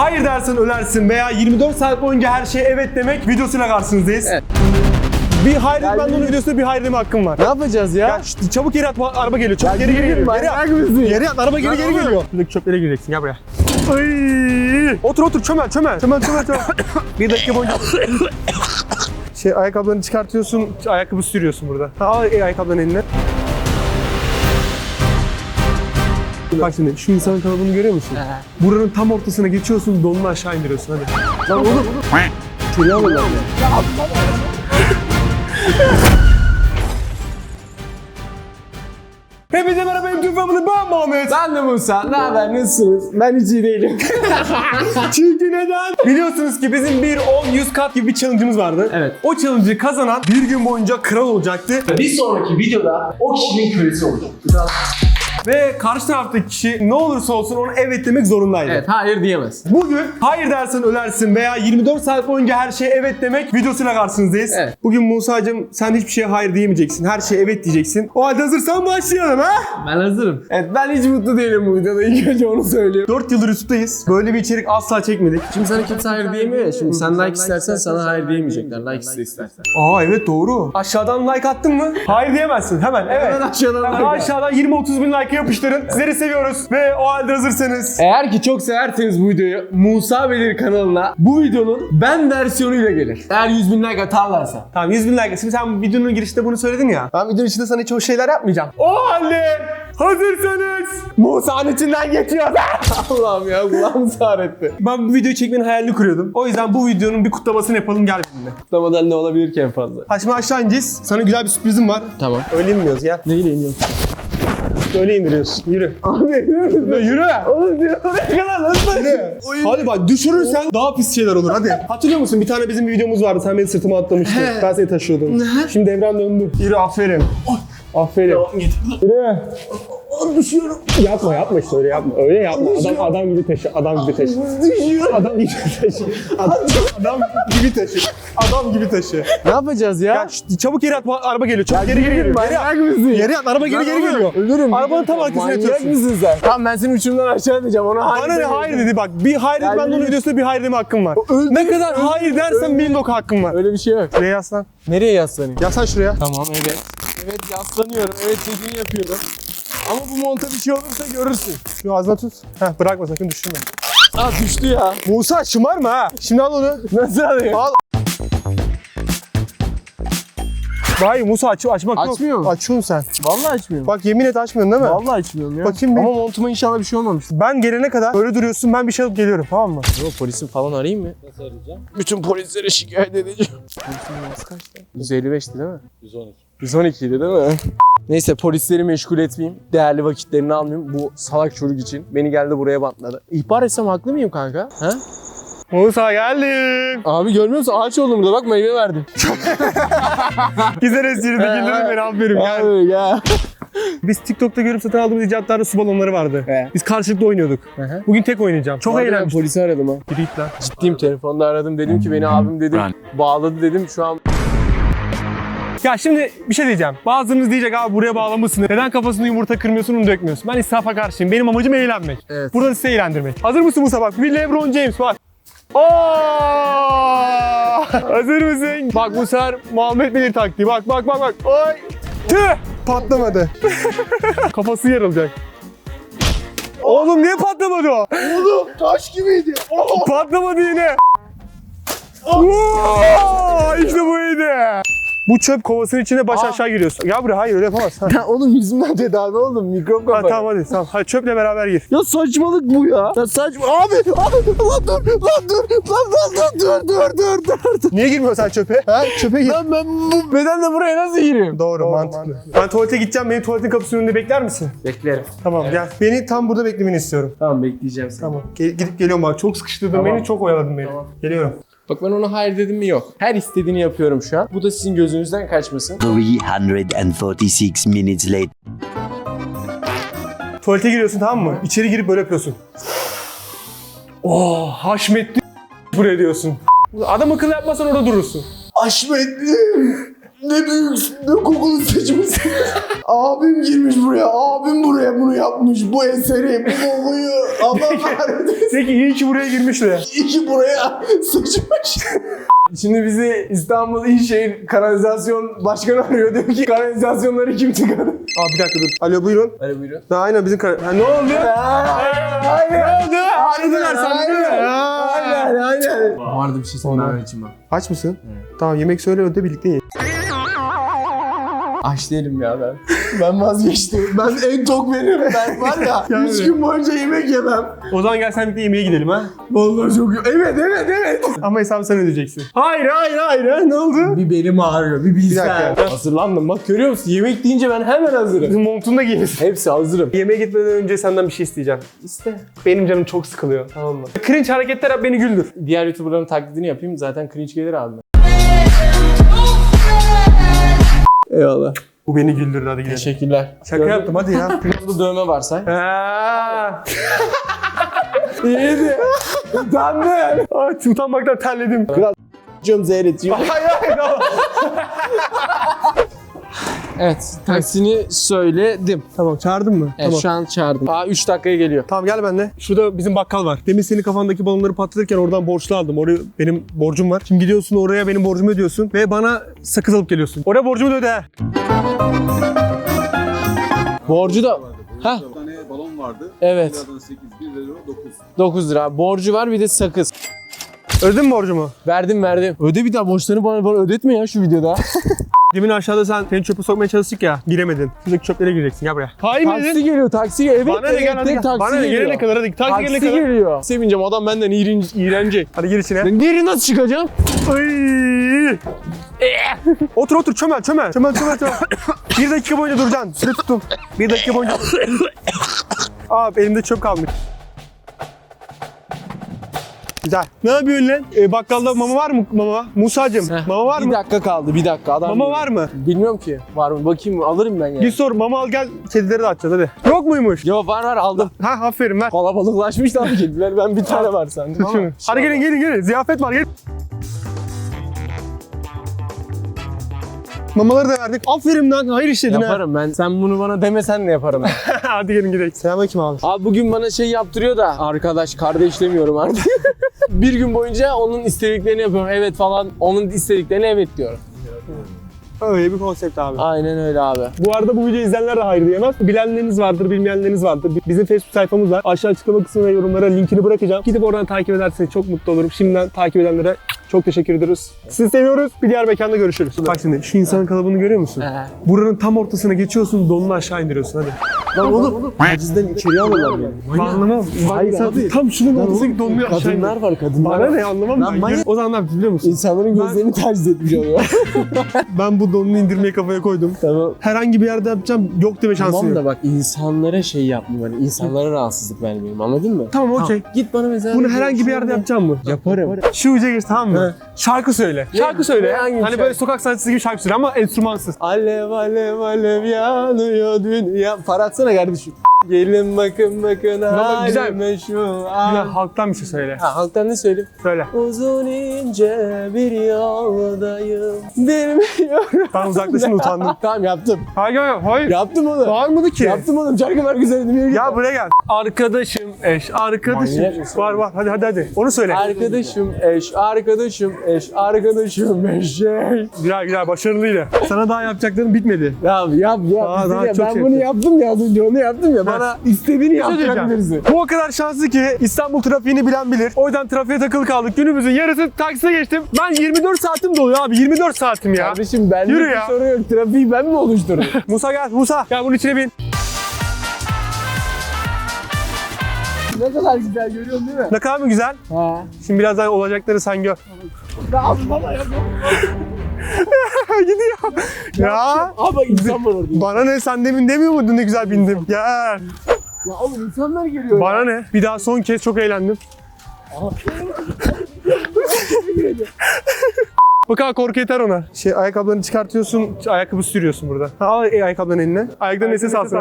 hayır dersen ölersin veya 24 saat boyunca her şeye evet demek videosuyla karşınızdayız. Evet. Bir hayır etmenden videosunda bir hayır deme hakkım var. Ne yapacağız ya? Ya şşt, çabuk geri at bu araba geliyor. Çabuk geri geri geliyor. Geri at. Geri at araba geri geri geliyor. Buradaki çöplere gireceksin gel buraya. Ay. Otur otur çömel çömel. Çömel çömel çömel. bir dakika boyunca. Şey ayakkabılarını çıkartıyorsun, ayakkabı sürüyorsun burada. Ha, al ayakkabılarını eline. Bak şimdi şu insanın kalıbını görüyor musun? Buranın tam ortasına geçiyorsun, donunu aşağı indiriyorsun hadi. Lan oğlum. Seni alın lan. Hepinize merhaba tüm family ben Muhammed. Ben de Musa. Ne haber? Nasılsınız? Ben hiç iyi değilim. Çünkü neden? Biliyorsunuz ki bizim 1, 10, 100 kat gibi bir challenge'ımız vardı. Evet. O challenge'ı kazanan bir gün boyunca kral olacaktı. Bir sonraki videoda o kişinin kölesi olacak. Ve karşı taraftaki kişi ne olursa olsun ona evet demek zorundaydı. Evet, hayır diyemez. Bugün hayır dersen ölersin veya 24 saat boyunca her şeye evet demek videosuyla karşınızdayız. Evet. Bugün Musa'cığım sen hiçbir şeye hayır diyemeyeceksin. Her şeye evet diyeceksin. O halde hazırsan başlayalım ha? Ben hazırım. Evet, ben hiç mutlu değilim bu videoda. İlk önce onu söylüyorum. 4 yıldır YouTube'dayız. Böyle bir içerik asla çekmedik. Şimdi sana kimse hayır diyemiyor ya. Şimdi sen like istersen sana hayır diyemeyecekler. Like iste istersen. Aa evet doğru. Aşağıdan like attın mı? Hayır diyemezsin. Hemen evet. Hemen aşağıdan like aşağıdan 20-30 bin like yapıştırın. Sizleri seviyoruz. Ve o halde hazırsanız. Eğer ki çok severseniz bu videoyu Musa Belir kanalına bu videonun ben versiyonuyla gelir. Eğer 100 bin like atarlarsa. Tamam 100 bin like. Şimdi sen videonun girişinde bunu söyledin ya. Ben videonun içinde sana hiç o şeyler yapmayacağım. O halde hazırsanız Musa'nın içinden geçiyoruz. Allah'ım ya kulağım sağretti. ben bu videoyu çekmenin hayalini kuruyordum. O yüzden bu videonun bir kutlamasını yapalım gel benimle. Kutlamadan ne olabilir ki en fazla? Ha şimdi aşağı ineceğiz. Sana güzel bir sürprizim var. Tamam. Öyle inmiyoruz gel. Neyle iniyorsun? Öyle indiriyoruz. Yürü. Abi Yürü. Yürü. Oğlum diyor ne kadar nasıl? Yürü. Hadi bak düşürürsen daha pis şeyler olur hadi. Hatırlıyor musun bir tane bizim bir videomuz vardı sen beni sırtıma atlamıştın. He. Ben seni taşıyordum. Şimdi devran döndü. Yürü aferin. Aferin. Yürü. Düşüyorum. Yapma yapma işte öyle yapma. Öyle yapma. Adam adam gibi taşı. Adam gibi taşı. Düşüyorum. Adam gibi taşı. Adam, adam gibi taşı. Adam gibi taşı. Ne yapacağız ya? Ya şşt, çabuk geri at araba geliyor. Çabuk geri geri geliyor. Geri at. Manyak mısın? Geri at. Araba geri geri geliyor. Ölürüm. Arabanın tam arkasına Manyak yatıyorsun. mısın sen? Tamam ben seni uçurumdan aşağı edeceğim. Ona hayır Bana ne demiyorum. hayır dedi bak. Bir hayır Ya etmenden yürü. videosunda bir hayır deme hakkım var. öldü. Ne kadar hayır dersen de o hakkım var. Öyle bir şey yok. Şuraya yaslan. Nereye yaslanayım? Yaslan şuraya. Tamam evet. Evet yaslanıyorum. Evet dediğini yapıyorum. Ama bu monta bir şey olursa görürsün. Şu ağzına tut. Heh bırakma sakın düşürme. Aa düştü ya. Musa şımarma ha. Şimdi al onu. Nasıl alayım? Al. Hayır Musa aç, açmak yok. Açmıyor mu? Açıyorsun sen. Vallahi açmıyorum. Bak yemin et açmıyorsun değil mi? Vallahi açmıyorum ya. Bakayım bir. Ama montuma inşallah bir şey olmamıştır. Ben gelene kadar böyle duruyorsun ben bir şey alıp geliyorum tamam mı? Yok polisin falan arayayım mı? Nasıl arayacağım? Bütün polislere şikayet edeceğim. Polisin numarası kaçtı? 155'ti değil mi? 112. 112 idi değil mi? Neyse polisleri meşgul etmeyeyim. Değerli vakitlerini almayayım. Bu salak çocuk için. Beni geldi buraya bantladı. İhbar etsem haklı mıyım kanka? Ha? Musa geldim. Abi görmüyor musun? Ağaç oldum burada bak meyve verdim. Güzel esirdi güldürdün beni aferin gel. Abi ya. Biz TikTok'ta görüp satın aldığımız icatlarda su balonları vardı. He. Biz karşılıklı oynuyorduk. hı. Bugün tek oynayacağım. Çok Vallahi ben eğlenmiştim. polisi aradım ha. Git lan. Ciddiyim telefonda aradım dedim ki beni abim dedim bağladı dedim şu an Ya şimdi bir şey diyeceğim. Bazılarınız diyecek abi buraya bağlamışsın. Neden kafasında yumurta kırmıyorsun onu dökmüyorsun? Ben israfa karşıyım. Benim amacım eğlenmek. Evet. Burada sizi eğlendirmek. Hazır mısın Musa bak? Bir LeBron James bak. Aa! Hazır mısın? Bak bu sefer Muhammed Belir taktiği. Bak bak bak bak. Oy! Tüh! Patlamadı. Kafası yarılacak. Oğlum niye patlamadı o? Oğlum taş gibiydi. Patlamadı yine. Oo, işte bu iyiydi. Bu çöp kovasının içine baş Aa. aşağı giriyorsun. Ya buraya hayır öyle yapamazsın. Ha. Ya oğlum yüzümden tedavi oldum mikrop Ha, kapadı. tamam hadi tamam. Hadi çöple beraber gir. Ya saçmalık bu ya. Ya saçma. Abi, abi lan dur, lan dur, lan lan lan dur, dur, dur, dur, dur. Niye girmiyorsun sen çöpe? Ha? Çöpe gir. Lan ben bu bedenle buraya nasıl gireyim? Doğru, mantıklı. Ben tuvalete gideceğim. Beni tuvaletin kapısının önünde bekler misin? Beklerim. Tamam gel. Beni tam burada beklemeni istiyorum. Tamam bekleyeceğim seni. Tamam. Gel- gidip geliyorum bak. Çok sıkıştırdın Tamam. beni. Çok oyaladın beni. Tamam. Geliyorum. Bak ben ona hayır dedim mi yok. Her istediğini yapıyorum şu an. Bu da sizin gözünüzden kaçmasın. 346 minutes later. Tuvalete giriyorsun tamam mı? İçeri girip böyle yapıyorsun. Oh haşmetli buraya diyorsun. Adam akıllı yapmasan orada durursun. Aşmetli. Ne büyük, ne kokulu saçmasın. abim girmiş buraya, abim buraya bunu yapmış. Bu eseri, bu kokuyu. Allah kahretsin. Peki iyi ki buraya girmişler. İki buraya sıçmış. Şimdi bizi İstanbul İlşehir Kanalizasyon Başkanı arıyor. Diyor ki kanalizasyonları kim tıkadı? Aa bir dakika dur. Alo buyurun. Hadi buyurun. Ha, aynen bizim kar... Ha, ne oldu? Aynen. Ne oldu? Aradılar? Ha. Aynen aynen. Vardı bir şey sana için bak. Aç mısın? Tamam yemek söyle öde birlikte yiyelim. Aç değilim ya ben. Ben vazgeçtim. Ben en tok benim. Ben var ya Yani. 3 gün boyunca yemek yemem. O zaman gel sen birlikte yemeğe gidelim ha. Vallahi çok Evet evet evet. Ama hesabı sen ödeyeceksin. Hayır hayır hayır. ha, Ne oldu? Bir belim ağrıyor. Bir bilsen. dakika. Hazırlandım. Bak görüyor musun? Yemek deyince ben hemen hazırım. Montunu da giyiniz. Hepsi hazırım. Yemeğe gitmeden önce senden bir şey isteyeceğim. İste. Benim canım çok sıkılıyor. Tamam mı? Cringe hareketler yap beni güldür. Diğer YouTuber'ların taklidini yapayım. Zaten cringe gelir abi. Eyvallah. Bu beni güldürdü hadi gidelim. Teşekkürler. Şaka yaptım hadi ya. Burada dövme varsa. Ha. İyiydi. Utandın. Ay, utanmaktan terledim. Cım Zeyretciğim. Hayır hayır. Evet. Taksini söyledim. tamam çağırdın mı? Evet tamam. şu an çağırdım. Aa 3 dakikaya geliyor. Tamam gel benimle. Şurada bizim bakkal var. Demin senin kafandaki balonları patlatırken oradan borçlu aldım. Oraya benim borcum var. Şimdi gidiyorsun oraya benim borcumu ödüyorsun ve bana sakız alıp geliyorsun. Oraya borcumu da öde. Borcu da... Ha Bir tane balon vardı. Evet. Liradan 8, 1 lira 9. 9 lira. Borcu var bir de sakız. Ödedin mi borcumu? Verdim verdim. Öde bir daha borçlarını bana, bana ödetme ya şu videoda. Demin aşağıda sen seni çöpe sokmaya çalıştık ya. Giremedin. Şuradaki çöplere gireceksin. Gel buraya. Hayır taksi geliyor taksi geliyor. Evet Bana ne evet, gel hadi evet, gel. taksi Bana ne geliyor. gelene kadar hadi. Taksi, gelene Taksi kadar. geliyor. Sevineceğim adam benden iğrenç, iğrenecek. Hadi gir içine. Ben geri nasıl çıkacağım? Ay. otur otur çömel çömel. Çömel çömel çömel. bir dakika boyunca duracaksın. Süre tuttum. Bir dakika boyunca. Abi elimde çöp kalmış. Güzel. Ne yapıyorsun lan? Ee, bakkalda mama var mı mama? Musacım Heh, mama var bir mı? dakika kaldı bir dakika. Adam Mama var mı? Bilmiyorum ki. Var mı? Bakayım alırım ben ya. Git sor mama al gel kedileri de açacağız hadi. Yok muymuş? Yo var var aldım. Ha aferin ver. Kalabalıklaşmış lan kediler. Ben bir tane var sandım ama. şunu. Hadi gelin gelin gelin. Ziyafet var gelin. Mamaları da verdik. Aferin lan. Hayır işledin ha. Yaparım ben. Sen bunu bana demesen de yaparım. ben. Hadi gelin gidelim. Selamünaleyküm abi. Abi bugün bana şey yaptırıyor da arkadaş kardeş demiyorum artık. bir gün boyunca onun istediklerini yapıyorum. Evet falan. Onun istediklerine evet diyorum. Öyle bir konsept abi. Aynen öyle abi. Bu arada bu videoyu izleyenler de hayır diyemez. Bilenleriniz vardır, bilmeyenleriniz vardır. Bizim Facebook sayfamız var. Aşağı açıklama kısmına yorumlara linkini bırakacağım. Gidip oradan takip ederseniz çok mutlu olurum. Şimdiden takip edenlere çok teşekkür ediyoruz. Sizi seviyoruz. Bir diğer mekanda görüşürüz. Bak şimdi şu insan kalabalığını görüyor musun? Buranın tam ortasına geçiyorsun, donunu aşağı indiriyorsun hadi. Lan oğlum hacizden içeri alırlar beni. Ben anlamam. Hayır abi. tam şunun ortasına donunu aşağı Kadınlar indiriyor. var kadınlar Bana var. ne anlamam Lan ben. manyak- O zaman ne yapacağız biliyor musun? İnsanların gözlerini taciz etmiş oluyor. Ben bu donunu indirmeyi kafaya koydum. tamam. Herhangi bir yerde yapacağım yok deme şansım Tamam yok. da bak insanlara şey yapmayayım hani insanlara rahatsızlık vermeyeyim anladın mı? Tamam okey. Git bana mesela. Bunu herhangi bir yerde yapacağım mı? Yaparım. Şu uca geç tamam mı? Şarkı söyle. Şarkı söyle. hangi Hani şarkı? böyle sokak sanatçısı gibi şarkı söyle ama enstrümansız. Alev alev alev yanıyor dünya. Para atsana kardeşim. Gelin bakın bakın Baba, güzel. halime şu an. halktan bir şey söyle. Ha halktan ne söyleyeyim? Söyle. Uzun ince bir yoldayım. Bilmiyorum. Ben uzaklaşın utandım. tamam yaptım. Hayır hayır hayır. Yaptım onu. Bağırmadı ki. Yaptım oğlum. Şarkı var güzel. Ya buraya gel. Arkadaşım eş, arkadaşım. Manyak mısın? Var var hadi hadi hadi. Onu söyle. Arkadaşım eş, arkadaşım eş, arkadaşım eşek. Güzel güzel başarılıydı. Sana daha yapacakların bitmedi. Ya yap yap. Daha- daha yap. çok ben şey bunu yaptım ya az önce onu yaptım ya. Bana istediğini şey yaptırabilirsin. Bu o kadar şanslı ki İstanbul trafiğini bilen bilir. O yüzden trafiğe takılı kaldık. Günümüzün yarısı takside geçtim. Ben 24 saatim doluyor abi. 24 saatim ya. Kardeşim benlik Yürü ya. sorun yok. Trafiği ben mi oluşturdum? Musa gel Musa. Gel bunun içine bin. ne kadar güzel görüyorsun değil mi? Ne kadar mı güzel? Ha. Şimdi birazdan olacakları sen gör. Bana ya. Gidiyor. Ya. Abi bak insan var orada. Bana ne sen demin demiyor muydun ne güzel bindim? Gel. Ya oğlum insanlar geliyor ya. Bana ne? Bir daha son kez çok eğlendim. Bu kadar korku yeter ona. Şey ayakkabılarını çıkartıyorsun, ayakkabı sürüyorsun burada. Ha, al e, ayakkabılarını eline. Ayaklarını nefes alsın.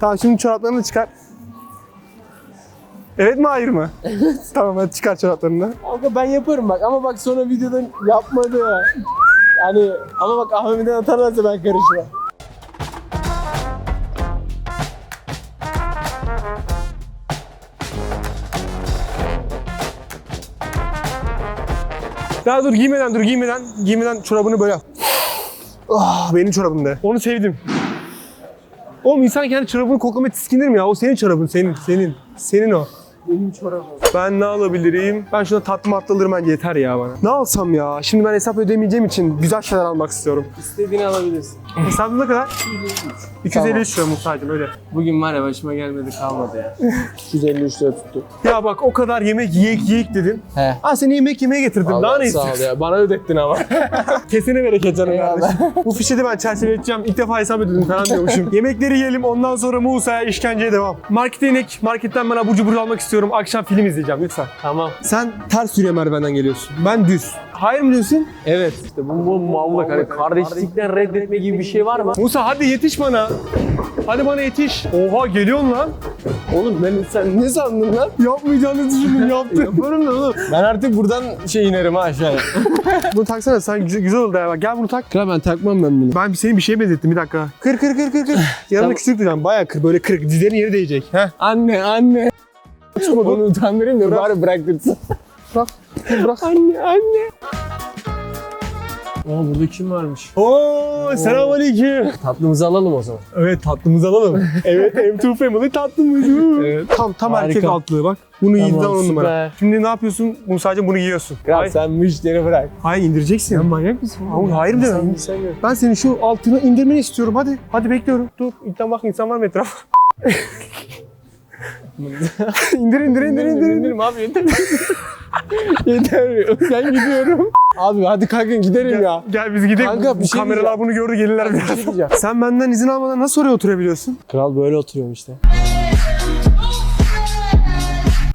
Tamam şimdi çoraplarını da çıkar. Evet mi hayır mı? Evet. tamam hadi çıkar çoraplarını. Kanka ben yaparım bak ama bak sonra videoda yapmadı ya. Yani ama bak Ahmet'den atarlarsa ben karışmam. Daha dur giymeden dur giymeden giymeden çorabını böyle. Ah benim çorabım de. Onu sevdim. Oğlum insan kendi çorabını koklamaya tiskinir mi ya? O senin çorabın senin senin. Senin o. Benim çorabım. Ben ne alabilirim? Ben şuna tatlı matlı alırım bence yeter ya bana. Ne alsam ya? Şimdi ben hesap ödemeyeceğim için güzel şeyler almak istiyorum. İstediğini alabilirsin. Hesabın ne kadar? 253 lira Musa'cığım öyle. Bugün var ya başıma gelmedi kalmadı ya. 253 lira tuttu. Ya bak o kadar yemek yiyek yiyek dedin. He. Ha seni yemek yemeye getirdim. Daha Allah ne sağ ol istiyorsun? ya. Bana ödettin ama. Kesene bereket canım Eyvallah. kardeşim. Bu fişi de ben çerçeveleyeceğim. İlk defa hesap ödedim falan diyormuşum. Yemekleri yiyelim ondan sonra Musa'ya işkenceye devam. Markete inek. Marketten ben abur cubur almak istiyorum. Akşam film izleyeceğim lütfen. tamam. Sen ters yürüye merdivenden geliyorsun. Ben düz. Hayır mı diyorsun? Evet. İşte bu, bu mallık. Hani kardeşlikten reddetme gibi bir şey var mı? Musa hadi yetiş bana. Hadi bana yetiş. Oha geliyorsun lan. Oğlum ben sen ne sandın lan? Yapmayacağını düşündüm yaptın. Yaparım da oğlum. Ben artık buradan şey inerim ha aşağıya. bunu taksana sen güzel, güzel oldu ya. Bak, Gel bunu tak. Kral ben takmam ben bunu. Ben seni bir şeye benzettim bir dakika. Kır kır kır kır kır. Yanına Tamam. küçük duracağım. Bayağı kır. Böyle kırık. Dizlerin yeri değecek. Heh. Anne anne. Onu utandırayım da Bırak. bari bıraktırsın. Bırak. Bırak. Anne anne. Aa burada kim varmış? Oo, selamünaleyküm. Tatlımızı alalım o zaman. Evet tatlımızı alalım. evet M2 Family tatlımız. Evet. Tam tam Harika. erkek altlığı bak. Bunu Tamam, tamam, on numara. Şimdi ne yapıyorsun? Bunu sadece bunu giyiyorsun. Hayır, sen bu işleri bırak. hayır indireceksin. Sen manyak mısın? Hayır, hayır Sen deme. bir sen gör. Ben senin şu altını indirmeni istiyorum. Hadi. Hadi bekliyorum. Dur. İlkten bak insan var mı etraf? indir indir indir indir indir. abi yeter. yeter. Ben gidiyorum. Abi hadi kalkın gidelim ya. gel biz gidelim. Kanka, bir şey kameralar diyeceğim. bunu gördü gelirler Bir biraz. şey diyeceğim. Sen benden izin almadan nasıl oraya oturabiliyorsun? Kral böyle oturuyorum işte.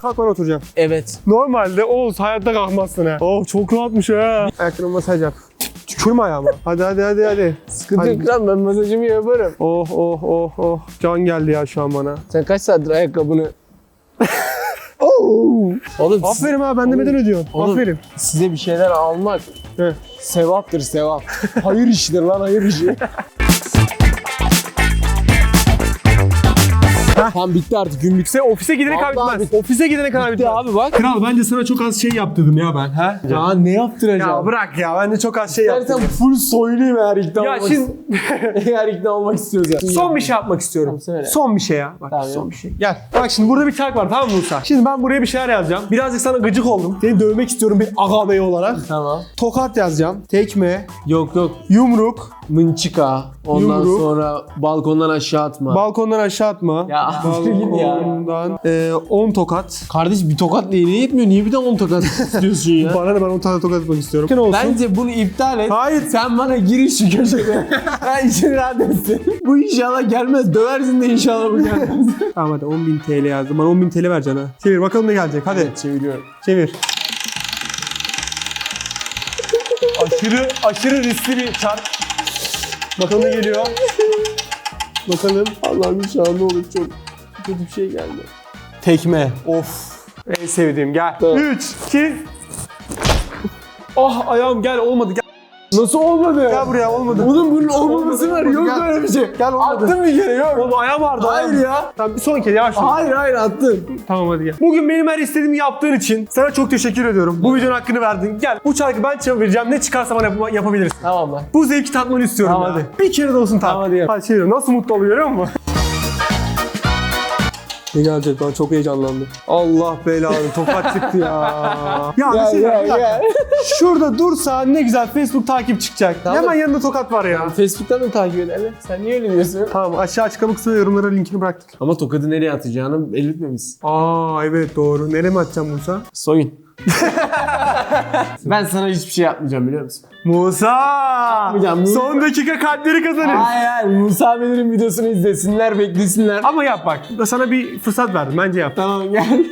Kalk ben oturacağım. Evet. Normalde Oğuz hayatta kalkmazsın ha. Oh çok rahatmış ha. Ayaklarına masaj yap. Tükürme ayağıma. Hadi hadi hadi hadi. Sıkıntı Hadi. yok kral ben masajımı yaparım. Oh oh oh oh. Can geldi ya şu an bana. Sen kaç saattir ayakkabını... Oh. Oğlum Aferin ha ben demeden ödüyorsun. Oğlum. Aferin. size bir şeyler almak He. sevaptır sevap. hayır işidir lan hayır işi. Tamam bitti artık gün bitti. Ofise gidene kadar Vallahi bitmez. Ofise gidene kadar Bitti bitmez. abi bak. Kral bence sana çok az şey yaptırdım ya ben. Ha? Ya ne yaptıracağım? Ya bırak ya ben de çok az şey İstersen yaptım. full soyluyum eğer ikna Ya olmak şimdi eğer ikna olmak istiyorsan. son bir şey yapmak istiyorum. Tamam, söyle. Son bir şey ya. Bak Tamam, son bir şey. Gel. Bak şimdi burada bir çark var tamam mı Musa? Şimdi ben buraya bir şeyler yazacağım. Birazcık sana gıcık oldum. Seni dövmek istiyorum bir aga bey olarak. Tamam. Tokat yazacağım. Tekme, Yok yok. yumruk, Mınçıka. Ondan Yumruk. sonra balkondan aşağı atma. balkondan aşağı atma. Ya, ya. Balkondan 10 tokat. Kardeş bir tokat neyine yetmiyor? Niye bir de 10 tokat istiyorsun ya? Bana ne ben 10 tane tokat atmak istiyorum. Ne olsun? Bence bunu iptal et. Hayır. Sen bana gir şu köşede. ben için rahat etsin. Bu inşallah gelmez. Döversin de inşallah bu gelmez. Tamam hadi 10.000 TL yazdım. Bana 10.000 TL vereceksin ha. Çevir bakalım ne gelecek. Hadi Çeviriyorum. çevir. aşırı aşırı riskli bir çark. Bakalım ne geliyor. Bakalım. Allah'ım inşallah ne olur çok kötü bir şey geldi. Tekme. Of. En sevdiğim gel. Tamam. 3, 2. Ah ayağım gel olmadı gel. Nasıl olmadı? Gel buraya olmadı. Oğlum bunun olmaması var. Yok Gel. böyle bir şey. Gel olmadı. Attın bir kere yok. Oğlum ayağım vardı. Hayır ayağım. ya. Tamam bir sonraki yavaş ol. Hayır hayır attın. Tamam hadi gel. Bugün benim her istediğimi yaptığın için sana çok teşekkür ediyorum. Bu videonun hakkını verdin. Gel bu çarkı ben çevireceğim. Ne çıkarsa bana yap- yapabilirsin. Tamam lan. Bu zevki tatmanı istiyorum Tamam, ya. hadi. Bir kere de olsun tat. Tamam, hadi yap. Hadi çeviriyorum. Nasıl mutlu oluyor görüyor musun? Ne gelecek ben çok heyecanlandım. Allah belanı tokat çıktı ya. ya gel, bir dakika. gel. Şurada dursa ne güzel Facebook takip çıkacak. Tamam. Hemen yanında tokat var ya. Facebook'tan da takip edelim. Sen niye öyle diyorsun? Tamam aşağı açıklama kısmına yorumlara linkini bıraktık. Ama tokadı nereye atacağını belirtmemişsin. Aa evet doğru. Nereye mi atacağım Musa? Soyun. ben sana hiçbir şey yapmayacağım biliyor musun? Musa! Musa. Son dakika kalpleri kazanır. Hayır hayır Musa Belir'in videosunu izlesinler beklesinler. Ama yap bak. Sana bir fırsat verdim. Bence yap. Tamam gel.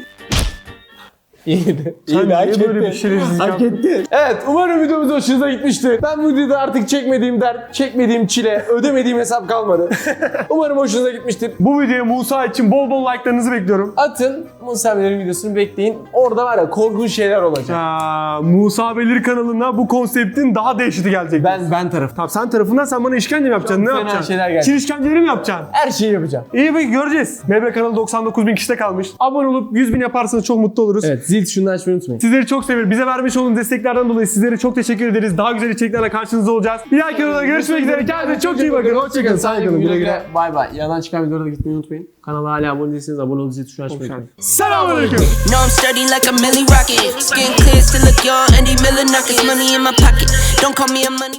İyiydi. İyiydi, hak niye böyle etti. bir şerefsizlik Hak etti. Evet umarım videomuz hoşunuza gitmiştir. Ben bu videoda artık çekmediğim dert, çekmediğim çile, ödemediğim hesap kalmadı. umarım hoşunuza gitmiştir. Bu videoya Musa için bol bol like'larınızı bekliyorum. Atın Musa Bey'lerin videosunu bekleyin. Orada var ya korkunç şeyler olacak. Ya, Musa Belir kanalına bu konseptin daha dehşeti gelecek. Ben ben tarafım. Tamam sen tarafından sen bana işkence mi yapacaksın? Çok ne fena yapacaksın? şeyler gelecek. Çin işkenceleri mi yapacaksın? Her şeyi yapacağım. İyi peki göreceğiz. Mebre kanalı 99 bin kişide kalmış. Abone olup 100 bin yaparsanız çok mutlu oluruz. Evet zil tuşunu açmayı unutmayın. Sizleri çok seviyoruz. Bize vermiş olduğunuz desteklerden dolayı sizlere çok teşekkür ederiz. Daha güzel içeriklerle karşınızda olacağız. Bir dahaki videoda görüşmek üzere. Kendinize çok iyi bakın. Hoşçakalın. Olun. Güle güle. Bay bay. Yandan çıkan videolara da gitmeyi unutmayın. Kanala hala abone değilseniz abone olup zil tuşunu açmayı unutmayın. Selamünaleyküm. Know I'm sturdy like a Millie Rocket. Skin clear, still look young. Andy Miller knockers, money in my pocket. Don't call me a money.